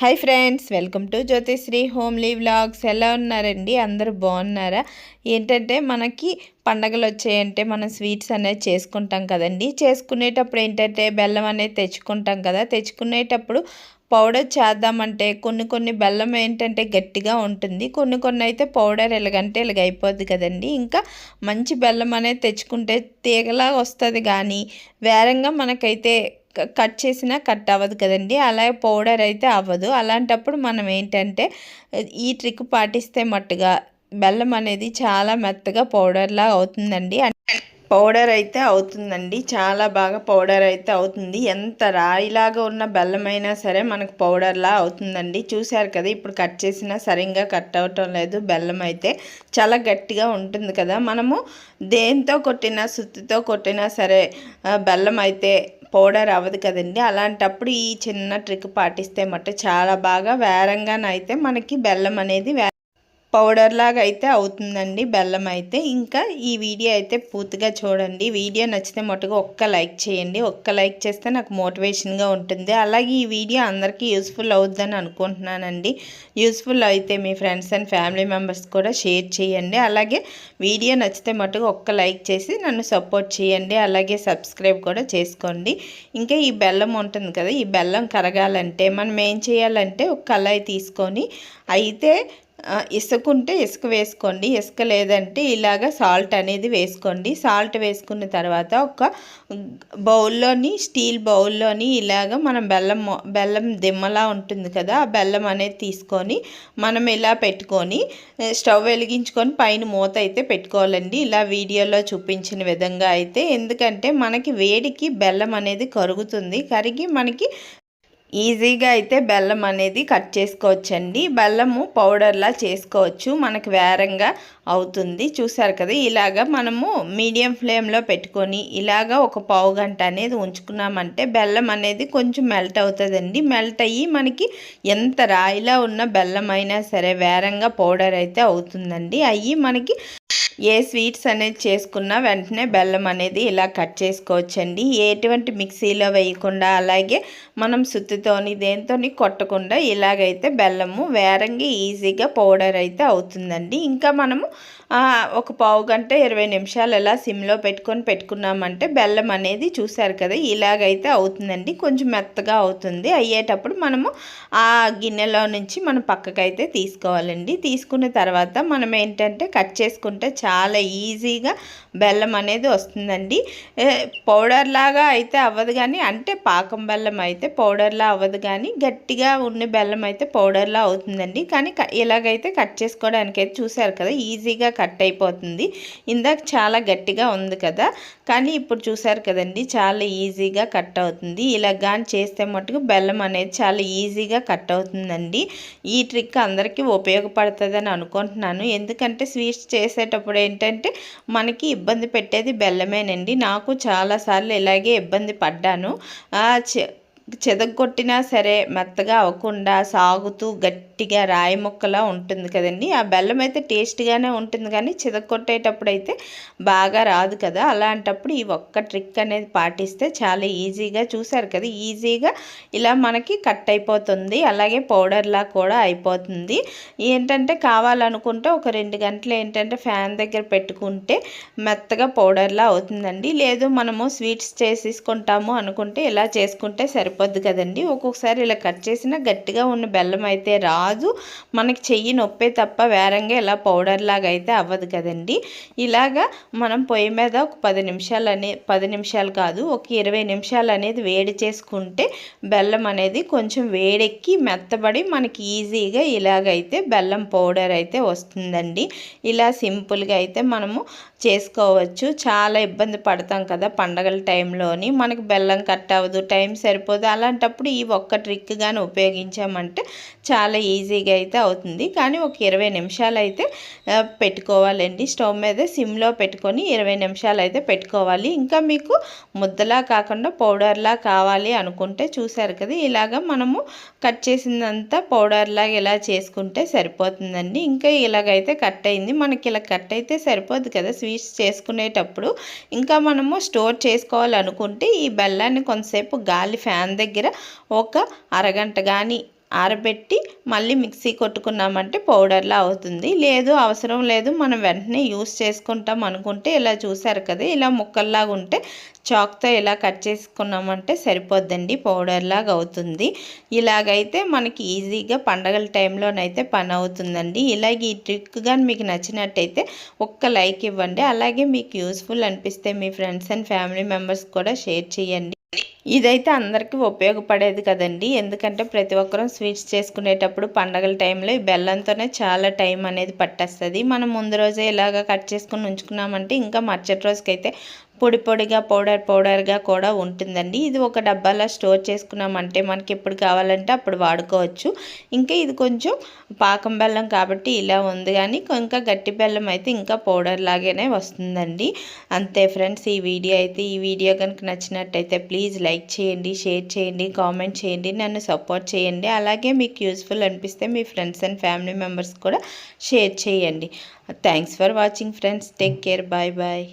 Hi friends welcome to Jyothisri homely vlogs ఎలా ఉన్నారండి? అందరూ బాగున్నారా? ఏంటంటే మనకి పండగలు వచ్చాయంటే మనం స్వీట్స్ అనేది చేసుకుంటాం కదండి. చేసుకునేటప్పుడు ఏంటంటే బెల్లం అనేది తెచ్చుకుంటాం కదా. తెచ్చుకునేటప్పుడు పౌడర్ చేద్దామంటే కొన్ని కొన్ని బెల్లం ఏంటంటే గట్టిగా ఉంటుంది. కొన్ని కొన్ని అయితే పౌడర్ ఎలాగంటే ఇలాగ అయిపోద్ది కదండి. ఇంకా మంచి బెల్లం అనేది తెచ్చుకుంటే తీగలా వస్తుంది కానీ వేరంగా మనకైతే కట్ చేసినా కట్ అవ్వదు కదండి. అలాగే పౌడర్ అయితే అవ్వదు. అలాంటప్పుడు మనం ఏంటంటే ఈ ట్రిక్ పాటిస్తే మట్టుగా బెల్లం అనేది చాలా మెత్తగా పౌడర్లా అవుతుందండి. పౌడర్ అయితే అవుతుందండి. చాలా బాగా పౌడర్ అయితే అవుతుంది. ఎంత రాయిలాగా ఉన్న బెల్లమైనా సరే మనకు పౌడర్లా అవుతుందండి. చూశారు కదా ఇప్పుడు కట్ చేసినా సరిగ్గా కట్ అవటం లేదు. బెల్లం అయితే చాలా గట్టిగా ఉంటుంది కదా. మనము దేంతో కొట్టినా సుత్తితో కొట్టినా సరే బెల్లం అయితే పౌడర్ అవ్వదు కదండి. అలాంటప్పుడు ఈ చిన్న ట్రిక్ పాటిస్తే మట్టు చాలా బాగా వేరంగానైతే మనకి బెల్లం అనేది పౌడర్ లాగా అయితే అవుతుందండి బెల్లం అయితే. ఇంకా ఈ వీడియో అయితే పూర్తిగా చూడండి. వీడియో నచ్చితే మటుగా ఒక్క లైక్ చేయండి. ఒక్క లైక్ చేస్తే నాకు మోటివేషన్గా ఉంటుంది. అలాగే ఈ వీడియో అందరికీ యూస్ఫుల్ అవుద్దని అనుకుంటున్నానండి. యూస్ఫుల్ అయితే మీ ఫ్రెండ్స్ అండ్ ఫ్యామిలీ మెంబర్స్ కూడా షేర్ చేయండి. అలాగే వీడియో నచ్చితే మటుగా ఒక్క లైక్ చేసి నన్ను సపోర్ట్ చేయండి. అలాగే సబ్స్క్రైబ్ కూడా చేసుకోండి. ఇంకా ఈ బెల్లం ఉంటుంది కదా ఈ బెల్లం కరగాలంటే మనం ఏం చేయాలంటే ఒక కళాయి తీసుకొని అయితే ఇసుక ఉంటే ఇసుక వేసుకోండి ఇసుక లేదంటే ఇలాగ సాల్ట్ అనేది వేసుకోండి. సాల్ట్ వేసుకున్న తర్వాత ఒక బౌల్లోని స్టీల్ బౌల్లోని ఇలాగ మనం బెల్లం బెల్లం దిమ్మలా ఉంటుంది కదా ఆ బెల్లం అనేది తీసుకొని మనం ఇలా పెట్టుకొని స్టవ్ వెలిగించుకొని పైన మూత అయితే పెట్టుకోవాలండి. ఇలా వీడియోలో చూపించిన విధంగా అయితే. ఎందుకంటే మనకి వేడికి బెల్లం అనేది కరుగుతుంది. కరిగి మనకి ఈజీగా అయితే బెల్లం అనేది కట్ చేసుకోవచ్చండి. బెల్లము పౌడర్లా చేసుకోవచ్చు. మనకు వేరంగా అవుతుంది. చూసారు కదా ఇలాగ మనము మీడియం ఫ్లేమ్లో పెట్టుకొని ఇలాగ ఒక పావు గంట అనేది ఉంచుకున్నామంటే బెల్లం అనేది కొంచెం మెల్ట్ అవుతుందండి. మెల్ట్ అయ్యి మనకి ఎంత రాయిలా ఉన్న బెల్లం అయినా సరే వేరంగా పౌడర్ అయితే అవుతుందండి. అయ్యి మనకి ఏ స్వీట్స్ అనేది చేసుకున్నా వెంటనే బెల్లం అనేది ఇలా కట్ చేసుకోవచ్చండి. ఎటువంటి మిక్సీలో వేయకుండా అలాగే మనం సుత్తితోని దేనితోని కొట్టకుండా ఇలాగైతే బెల్లము వేరంగా ఈజీగా పౌడర్ అయితే అవుతుందండి. ఇంకా మనము ఒక పావు గంట ఇరవై నిమిషాలు ఎలా సిమ్లో పెట్టుకొని పెట్టుకున్నామంటే బెల్లం అనేది చూసారు కదా ఇలాగైతే అవుతుందండి. కొంచెం మెత్తగా అవుతుంది. అయ్యేటప్పుడు మనము ఆ గిన్నెలో నుంచి మనం పక్కకైతే తీసుకోవాలండి. తీసుకున్న తర్వాత మనం ఏంటంటే కట్ చేసుకుంటే చాలా ఈజీగా బెల్లం అనేది వస్తుందండి. పౌడర్ లాగా అయితే అవ్వదు కానీ అంటే పాకం బెల్లం అయితే పౌడర్లా అవ్వదు కానీ గట్టిగా ఉన్న బెల్లం అయితే పౌడర్లా అవుతుందండి. కానీ ఇలాగైతే కట్ చేసుకోవడానికి అయితే చూసారు కదా ఈజీగా కట్ అయిపోతుంది. ఇందాక చాలా గట్టిగా ఉంది కదా కానీ ఇప్పుడు చూసారు కదండి చాలా ఈజీగా కట్ అవుతుంది. ఇలా కానీ చేస్తే మటుకు బెల్లం అనేది చాలా ఈజీగా కట్ అవుతుందండి. ఈ ట్రిక్ అందరికీ ఉపయోగపడుతుందని అనుకుంటున్నాను. ఎందుకంటే స్వీట్స్ చేసేటప్పుడు ఏంటంటే మనకి ఇబ్బంది పెట్టేది బెల్లమేనండి. నాకు చాలాసార్లు ఇలాగే ఇబ్బంది పడ్డాను. చెదగొట్టినా సరే మెత్తగా అవ్వకుండా సాగుతూ గట్టి గట్టిగా రాయి ముక్కలా ఉంటుంది కదండి. ఆ బెల్లం అయితే టేస్ట్గానే ఉంటుంది కానీ చిదగొట్టేటప్పుడు అయితే బాగా రాదు కదా. అలాంటప్పుడు ఈ ఒక్క ట్రిక్ అనేది పాటిస్తే చాలా ఈజీగా చూసారు కదా. ఈజీగా ఇలా మనకి కట్ అయిపోతుంది. అలాగే పౌడర్లా కూడా అయిపోతుంది. ఏంటంటే కావాలనుకుంటే ఒక రెండు గంటలు ఏంటంటే ఫ్యాన్ దగ్గర పెట్టుకుంటే మెత్తగా పౌడర్లా అవుతుందండి. లేదు మనము స్వీట్స్ చేసేసుకుంటాము అనుకుంటే ఇలా చేసుకుంటే సరిపోద్ది కదండి. ఒక్కొక్కసారి ఇలా కట్ చేసినా గట్టిగా ఉన్న బెల్లం అయితే రా రాదు మనకి చెయ్యి నొప్పే తప్ప వేరంగా ఇలా పౌడర్ లాగా అయితే అవ్వదు కదండి. ఇలాగా మనం పొయ్యి మీద ఒక పది నిమిషాలు అనే పది నిమిషాలు కాదు ఒక ఇరవై నిమిషాలు అనేది వేడి చేసుకుంటే బెల్లం అనేది కొంచెం వేడెక్కి మెత్తబడి మనకి ఈజీగా ఇలాగైతే బెల్లం పౌడర్ అయితే వస్తుందండి. ఇలా సింపుల్గా అయితే మనము చేసుకోవచ్చు. చాలా ఇబ్బంది పడతాం కదా పండగల టైంలోని. మనకు బెల్లం కట్ అవ్వదు టైం సరిపోదు. అలాంటప్పుడు ఈ ఒక్క ట్రిక్ కానీ ఉపయోగించామంటే చాలా ఈజీగా అయితే అవుతుంది. కానీ ఒక ఇరవై నిమిషాలు అయితే పెట్టుకోవాలండి. స్టవ్ మీద సిమ్లో పెట్టుకొని ఇరవై నిమిషాలు అయితే పెట్టుకోవాలి. ఇంకా మీకు ముద్దలా కాకుండా పౌడర్లా కావాలి అనుకుంటే చూసారు కదా ఇలాగ మనము కట్ చేసిందంతా పౌడర్లాగా ఇలా చేసుకుంటే సరిపోతుందండి. ఇంకా ఇలాగైతే కట్ అయింది. మనకి ఇలా కట్ అయితే సరిపోదు కదా స్వీట్స్ చేసుకునేటప్పుడు. ఇంకా మనము స్టోర్ చేసుకోవాలనుకుంటే ఈ బెల్లాన్ని కొంతసేపు గాలి ఫ్యాన్ దగ్గర ఒక అరగంట కానీ ఆరబెట్టి మళ్ళీ మిక్సీ కొట్టుకున్నామంటే పౌడర్లా అవుతుంది. లేదు అవసరం లేదు. మనం వెంటనే యూస్ చేసుకుంటాం అనుకుంటే ఇలా చూసారు కదా ఇలా ముక్కల్లాగా ఉంటే చాక్తో ఇలా కట్ చేసుకున్నామంటే సరిపోద్దండి పౌడర్లాగా అవుతుంది. ఇలాగైతే మనకి ఈజీగా పండగల టైంలోనైతే పని అవుతుందండి. ఇలాగ ఈ ట్రిక్ కానీ మీకు నచ్చినట్టయితే ఒక్క లైక్ ఇవ్వండి. అలాగే మీకు యూస్ఫుల్ అనిపిస్తే మీ ఫ్రెండ్స్ అండ్ ఫ్యామిలీ మెంబర్స్ కూడా షేర్ చేయండి. ఇదైతే అందరికీ ఉపయోగపడేది కదండి. ఎందుకంటే ప్రతి ఒక్కరూ స్వీట్స్ చేసుకునేటప్పుడు పండగల టైంలో ఈ బెల్లంతోనే చాలా టైం అనేది పట్టేస్తుంది. మనం ముందు రోజే ఇలాగ కట్ చేసుకుని ఉంచుకున్నామంటే ఇంకా మరుసటి రోజుకైతే పొడి పొడిగా పౌడర్ పౌడర్గా కూడా ఉంటుందండి. ఇది ఒక డబ్బాలో స్టోర్ చేసుకున్నామంటే మనకి ఎప్పుడు కావాలంటే అప్పుడు వాడుకోవచ్చు. ఇంకా ఇది కొంచెం పాకం బెల్లం కాబట్టి ఇలా ఉంది కానీ ఇంకా గట్టి బెల్లం అయితే ఇంకా పౌడర్ లాగానే వస్తుందండి. అంతే ఫ్రెండ్స్ ఈ వీడియో అయితే ఈ వీడియో కనుక నచ్చినట్టయితే ప్లీజ్ లైక్ చేయండి షేర్ చేయండి కామెంట్ చేయండి నన్ను సపోర్ట్ చేయండి. అలాగే మీకు యూస్ఫుల్ అనిపిస్తే మీ ఫ్రెండ్స్ అండ్ ఫ్యామిలీ మెంబర్స్ కూడా షేర్ చేయండి. Thanks for watching friends. Take care. Bye bye.